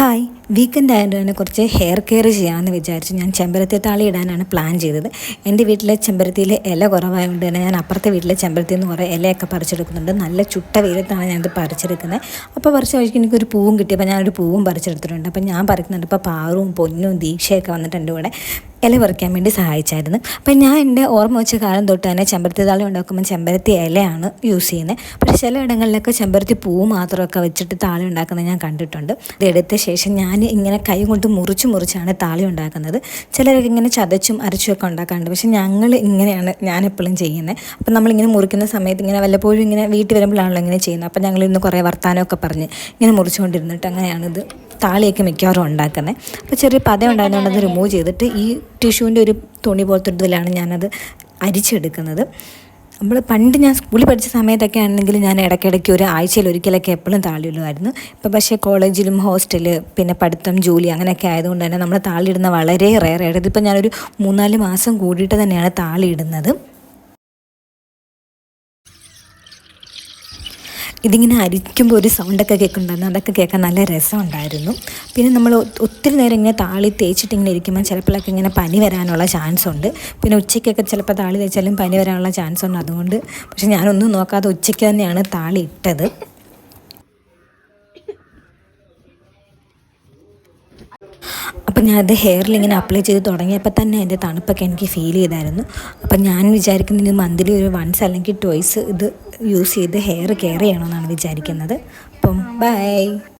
Hi. Weekend ആയതുകൊണ്ട് കുറിച്ച് hair care ചെയ്യാമെന്ന് വിചാരിച്ചു. ഞാൻ ചെമ്പരത്തി താളി ഇടാനാണ് പ്ലാൻ ചെയ്തത്. എന്റെ വീട്ടിലെ ചെമ്പരത്തിയിലെ ഇല കുറവായതുകൊണ്ട് തന്നെ ഞാൻ അപ്പുറത്തെ വീട്ടിലെ ചെമ്പരത്തി നിന്ന് കുറേ ഇലയൊക്കെ പറിച്ചെടുക്കുന്നുണ്ട്. നല്ല ചുട്ട വെയിലത്താണ് ഞാനത് പറിച്ചെടുക്കുന്നത്. അപ്പോൾ പറിച്ച വഴിക്ക് എനിക്കൊരു പൂവും കിട്ടിയപ്പോൾ ഞാനൊരു പൂവും പറിച്ചെടുത്തിട്ടുണ്ട്. അപ്പോൾ ഞാൻ പറിക്കുന്നുണ്ട്. ഇപ്പോൾ പാറും പൊന്നും ദീക്ഷയൊക്കെ വന്നിട്ടുണ്ട് കൂടെ ഇല പറിക്കാൻ വേണ്ടി സഹായിച്ചായിരുന്നു. അപ്പം ഞാൻ എന്റെ ഓർമ്മ വെച്ച കാലം തൊട്ട് തന്നെ ചെമ്പരത്തി താളി ഉണ്ടാക്കുമ്പോൾ ചെമ്പരത്തി ഇലയാണ് യൂസ് ചെയ്യുന്നത്. പക്ഷേ ചില ഇടങ്ങളിലൊക്കെ ചെമ്പരത്തി പൂ മാത്രമൊക്കെ വെച്ചിട്ട് താളി ഉണ്ടാക്കുന്നത് ഞാൻ കണ്ടിട്ടുണ്ട്. ഇത് എടുത്ത ശേഷം ഞാൻ ഇങ്ങനെ കൈ കൊണ്ട് മുറിച്ച് മുറിച്ചാണ് താളി ഉണ്ടാക്കുന്നത്. ചിലരൊക്കെ ഇങ്ങനെ ചതച്ചും അരച്ചും ഒക്കെ ഉണ്ടാക്കാറുണ്ട്. പക്ഷേ ഞങ്ങൾ ഇങ്ങനെയാണ് ഞാൻ എപ്പോഴും ചെയ്യുന്നത്. അപ്പം നമ്മളിങ്ങനെ മുറിക്കുന്ന സമയത്ത് ഇങ്ങനെ വല്ലപ്പോഴും ഇങ്ങനെ വീട്ടിൽ വരുമ്പോഴാണല്ലോ ഇങ്ങനെ ചെയ്യുന്നത്. അപ്പം ഞങ്ങളിന്ന് കുറേ വർത്താനമൊക്കെ പറഞ്ഞ് ഇങ്ങനെ മുറിച്ചുകൊണ്ടിരുന്നിട്ട് അങ്ങനെയാണിത്. താളിയൊക്കെ മിക്കവാറും ഉണ്ടാക്കുന്നത് അപ്പോൾ ചെറിയ പത ഉണ്ടായിരുന്നുകൊണ്ട് അത് റിമൂവ് ചെയ്തിട്ട് ഈ ടിഷ്യൂവിന്റെ ഒരു തുണി പോലത്തെ ഇതിലാണ് ഞാനത് അരിച്ചെടുക്കുന്നത്. നമ്മൾ പണ്ട് ഞാൻ സ്കൂളിൽ പഠിച്ച സമയത്തൊക്കെ ആണെങ്കിൽ ഞാൻ ഇടയ്ക്കിടയ്ക്ക് ഒരു ആഴ്ചയിൽ ഒരിക്കലൊക്കെ എപ്പോഴും താളിയിടുമായിരുന്നു. ഇപ്പോൾ പക്ഷേ കോളേജിലും ഹോസ്റ്റൽ പിന്നെ പഠിത്തം ജോലി അങ്ങനെയൊക്കെ ആയതുകൊണ്ട് തന്നെ നമ്മൾ താളിയിടുന്ന വളരെ റെയർ ആയിട്ട് ഇതിപ്പോൾ ഞാനൊരു മൂന്നാൽ മാസം കൂടിയിട്ട് തന്നെയാണ് താളിയിടുന്നത്. ഇതിങ്ങനെ അരിക്കുമ്പോൾ ഒരു സൗണ്ടൊക്കെ കേൾക്കുന്നുണ്ടായിരുന്നു. അതൊക്കെ കേൾക്കാൻ നല്ല രസമുണ്ടായിരുന്നു. പിന്നെ നമ്മൾ ഒത്തിരി നേരം ഇങ്ങനെ താളി തേച്ചിട്ട് ഇങ്ങനെ ഇരിക്കുമ്പോൾ ചിലപ്പോഴൊക്കെ ഇങ്ങനെ പനി വരാനുള്ള ചാൻസ് ഉണ്ട്. പിന്നെ ഉച്ചയ്ക്കൊക്കെ ചിലപ്പോൾ താളി തേച്ചാലും പനി വരാനുള്ള ചാൻസ് ഉണ്ട്. അതുകൊണ്ട് പക്ഷെ ഞാനൊന്നും നോക്കാതെ ഉച്ചയ്ക്ക് തന്നെയാണ് താളി ഇട്ടത്. അപ്പം ഞാൻ അത് ഹെയറിൽ ഇങ്ങനെ അപ്ലൈ ചെയ്ത് തുടങ്ങിയപ്പോൾ തന്നെ അതിന്റെ തണുപ്പൊക്കെ എനിക്ക് ഫീൽ ചെയ്തായിരുന്നു. അപ്പം ഞാൻ വിചാരിക്കുന്നത് മന്ത്ലി ഒരു വൺസ് അല്ലെങ്കിൽ ട്വൈസ് ഇത് യൂസ് ചെയ്ത് ഹെയർ കെയർ ചെയ്യണമെന്നാണ് വിചാരിക്കുന്നത്. അപ്പം ബൈ